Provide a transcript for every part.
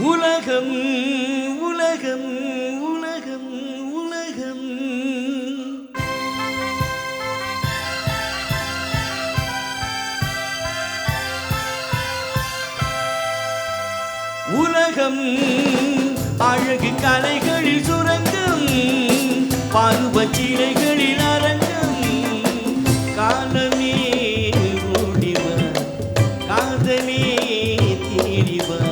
உலகம் உலகம் உலகம் உலகம். உலகம் அழகு கலைகளில் சுரங்கம் பருவ சீலைகளில் அரங்கம். காலமே ஓடிவ காதலே தேடிவ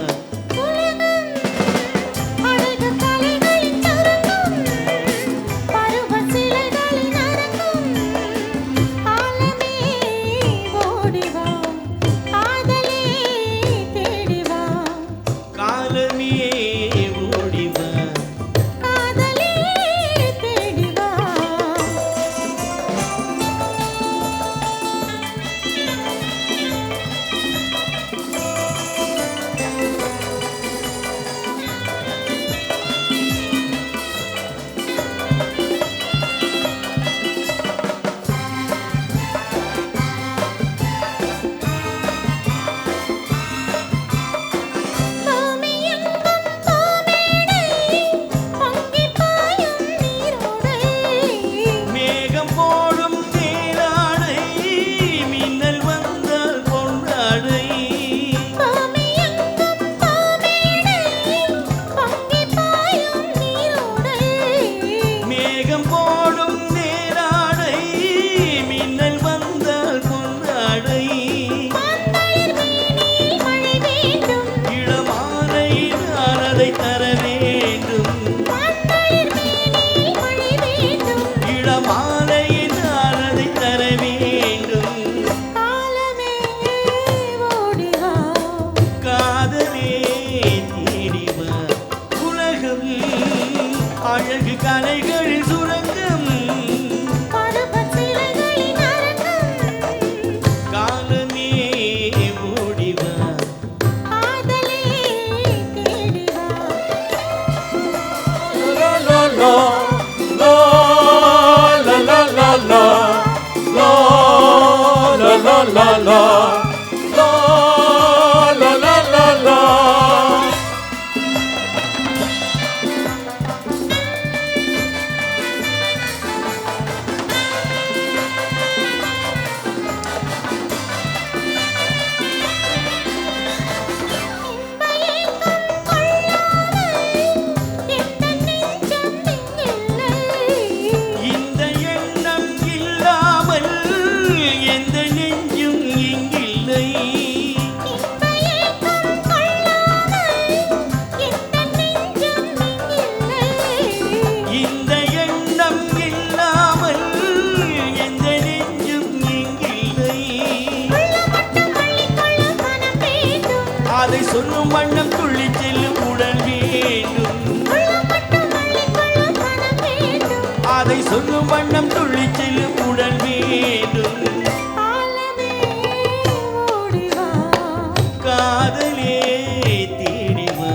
அழகு கலைகளில் சுரங்கம் காலமே ஓடிவா லோ லோ லோ லோ லோ லோ லோ அதை சொல்லும் வண்ணம் துள்ளி செல்லும் உடன் வேண்டும். அதை சொல்லும் வண்ணம் துள்ளி செல்லும் உடன் வேண்டும். காதலே தேடிவா